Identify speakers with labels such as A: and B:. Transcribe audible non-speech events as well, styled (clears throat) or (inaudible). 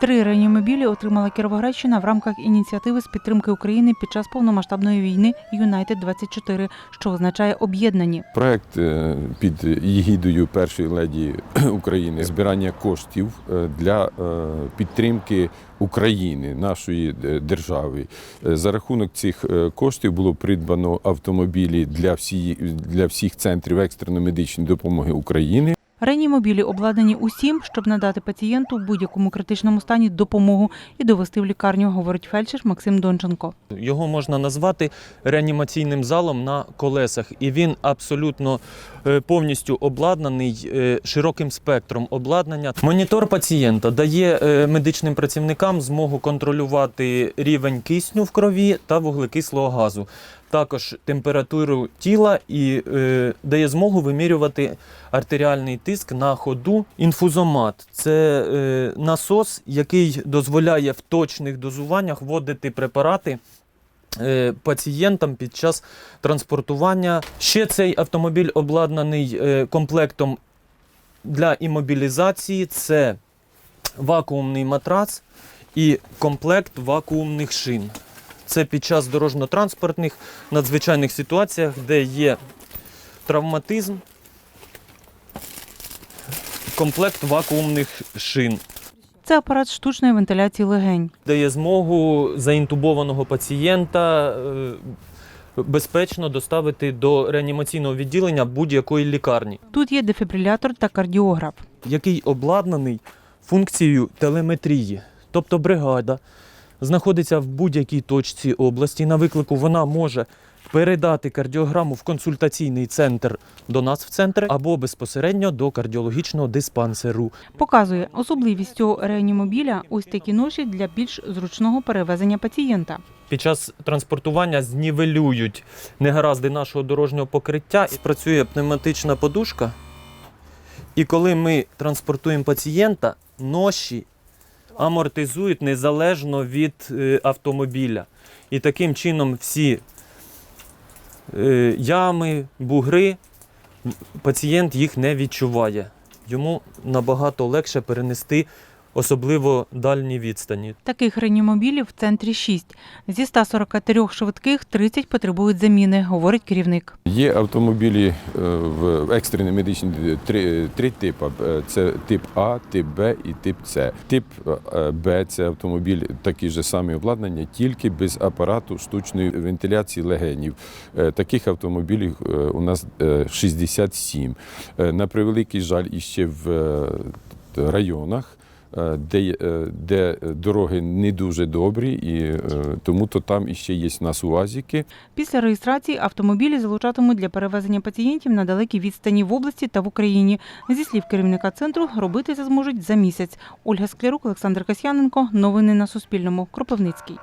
A: Три реанімобілі отримала Кіровоградщина в рамках ініціативи з підтримки України під час повномасштабної війни Юнайтед 24 що означає об'єднані.
B: Проект е, під єгідою першої леді (clears throat) України збирання коштів е, для е, підтримки України, нашої держави. За рахунок цих коштів було придбано автомобілі для всіх для всіх центрів екстреної медичної допомоги України.
A: Реанімобілі обладнані усім, щоб надати пацієнту в будь-якому критичному стані допомогу і довести в лікарню, говорить фельдшер Максим Донченко.
C: Його можна назвати реанімаційним залом на колесах, і він абсолютно е, повністю обладнаний е, широким спектром обладнання. Монітор пацієнта дає е, медичним працівникам змогу контролювати рівень кисню в крові та вуглекислого газу. Також температуру тіла і е, дає змогу вимірювати артеріальний тиск на ходу. Інфузомат це е, насос, який дозволяє в точних дозуваннях вводити препарати е, пацієнтам під час транспортування. Ще цей автомобіль обладнаний е, комплектом для імобілізації. Це вакуумний матрац і комплект вакуумних шин. Це під час дорожньо-транспортних надзвичайних ситуаціях, де є травматизм, комплект вакуумних шин.
A: Це апарат штучної вентиляції легень.
C: дає змогу заінтубованого пацієнта е, безпечно доставити до реанімаційного відділення будь-якої лікарні,
A: Тут є дефібрилятор та кардіограф.
C: який обладнаний функцією телеметрії. Тобто бригада знаходиться в будь-якій точці області. На виклику вона може передати кардіограму в консультаційний центр до нас в центр або безпосередньо до кардіологічного диспансеру.
A: Показує особливість цього реанімобіля ось такі ноші для більш зручного перевезення пацієнта.
C: Під час транспортування знівелюють негаразди нашого дорожнього покриття. І Працює пневматична подушка. І коли ми транспортуємо пацієнта, ноші амортизують незалежно від е, автомобіля. І таким чином всі е, ями, бугри, пацієнт їх не відчуває. Йому набагато легше перенести особливо дальні відстані.
A: Таких реанімобілів в центрі 6. Зі 143 швидких 30 потребують заміни, говорить керівник.
B: Є автомобілі е, в екстреній медичній три, три типи. Е, Це тип А, тип Б і тип С. Тип е, Б це автомобіль такі ж самі обладнання, тільки без апарату штучної вентиляції легенів. Таких автомобілів у нас е, 67. Е, На превеликий жаль, іще в районах. Е, Де, е, де дороги не дуже добрі, і е, тому то там іще є нас УАЗіки.
A: Після реєстрації автомобілі залучатимуть для перевезення пацієнтів на далекі відстані в області та в Україні. Зі слів керівника центру, робити це зможуть за місяць. Ольга Склярук, Олександр Касьяненко. Новини на Суспільному. Кропивницький.